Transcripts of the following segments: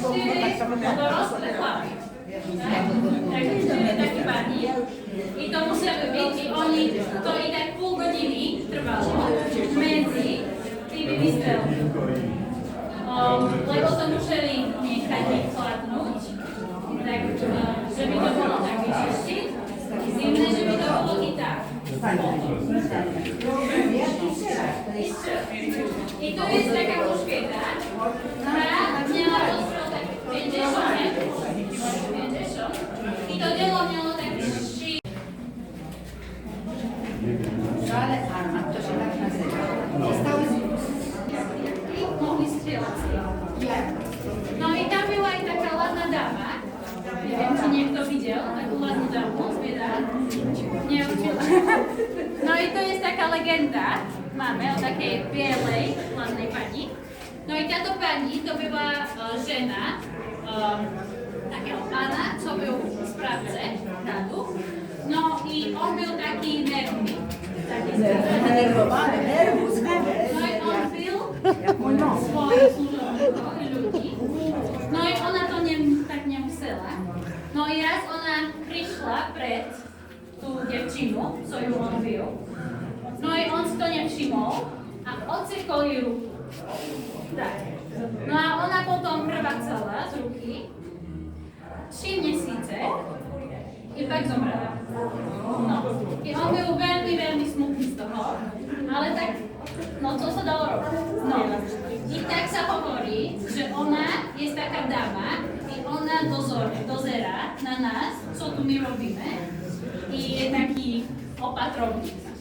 dorosłe takie pani. I to musiały być, i oni, to i tak pół godziny trwało między tymi listami. Um, lebo to musieli nechať chladnúť, tak żeby to bolo tak vyčistiť. Zimné, żeby to bolo i tak. I tu jest taka muszkieta, która miała Ale Armat, to się tak nazywa. Zostały i mogli strzelać. No i tam była i taka ładna dama. Nie wiem, czy nie kto widział taką ładną damę, bieda. Nie. No i to jest taka legenda mamy o takiej białej, ładnej pani. No i tato pani to była e, żena e, takiego pana, co był sprawcą radu. No i on był taki nerwny. Denerwowane, nerwus, służących i ludzi. No i ona to nie, tak nie musiała. No i raz ona przyszła przed tą dziewczyną, co ją on był. No i on to nie trzymał, a ocykał jej ruku. Tak. No a ona potem prowadzała z ruki trzy miesiące i tak zomrela. No. I on był veľmi, veľmi smutný z toho, ale tak, no co sa dalo robiť? No. I tak sa hovorí, že ona jest taká dama i ona dozor, dozera na nás, co tu my robíme i je taký opatrovník náš.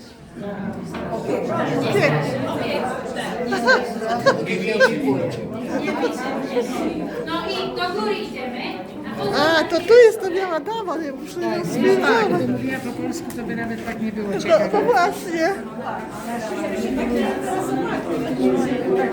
Ty. Nie pisze, nie. No i do góry idziemy, A, to tu jest to biała dama, nie muszę ją Tak, spytać. gdybym mówiła po polsku, to by nawet tak nie było No, ciekawe. no właśnie. Tak,